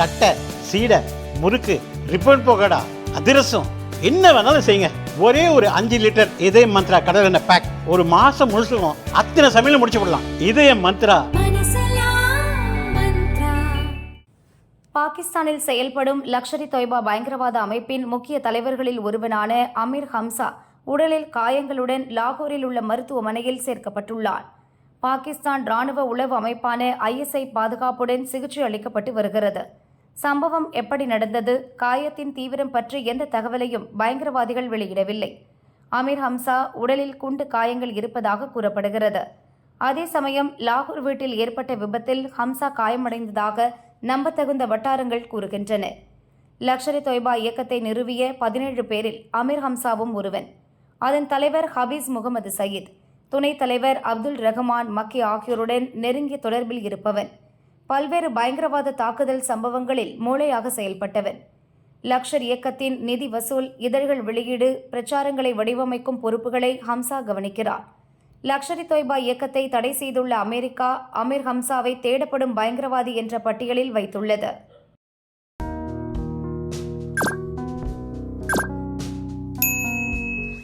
தட்டை சீடை முறுக்கு ரிப்பன் போகடா அதிரசம் என்ன வேணாலும் செய்யுங்க. ஒரே ஒரு அஞ்சு லிட்டர் இதய மந்த்ரா கடல் எண்ணெய் பேக் ஒரு மாசம் முழுசுக்கும் அத்தனை சமையல முடிச்சு விடலாம் இதய மந்த்ரா. பாகிஸ்தானில் செயல்படும் லக்ஷரி தொய்பா பயங்கரவாத அமைப்பின் முக்கிய தலைவர்களில் ஒருவனான அமீர் ஹம்சா உடலில் காயங்களுடன் லாகூரில் உள்ள மருத்துவமனையில் சேர்க்கப்பட்டுள்ளார். பாகிஸ்தான் ராணுவ உளவு அமைப்பான ஐஎஸ்ஐ பாதுகாப்புடன் சிகிச்சை அளிக்கப்பட்டு வருகிறது. சம்பவம் எப்படி நடந்தது? காயத்தின் தீவிரம் பற்றி எந்த தகவலையும் பயங்கரவாதிகள் வெளியிடவில்லை. அமீர் ஹம்சா உடலில் குண்டு காயங்கள் இருப்பதாக கூறப்படுகிறது. அதே சமயம் லாகூர் வீட்டில் ஏற்பட்ட விபத்தில் ஹம்சா காயமடைந்ததாக நம்பத்தகுந்த வட்டாரங்கள் கூறுகின்றன. லக்ஷரி தொய்பா இயக்கத்தை நிறுவிய பதினேழு பேரில் அமீர் ஹம்சாவும் ஒருவன். அதன் தலைவர் ஹபீஸ் முகமது சயீத் துணைத் தலைவர் அப்துல் ரஹ்மான் மக்கி ஆகியோருடன் நெருங்கிய தொடர்பில் இருப்பவன். பல்வேறு பயங்கரவாத தாக்குதல் சம்பவங்களில் மூளையாக செயல்பட்டவன். லக்ஷர் இயக்கத்தின் நிதி வசூல் இதழ்கள் வெளியீடு பிரச்சாரங்களை வடிவமைக்கும் பொறுப்புகளை ஹம்சா கவனிக்கிறார். லக்ஷரி தொய்பா இயக்கத்தை தடை செய்துள்ள அமெரிக்கா அமீர் ஹம்சாவை தேடப்படும் பயங்கரவாதி என்ற பட்டியலில் வைத்துள்ளது.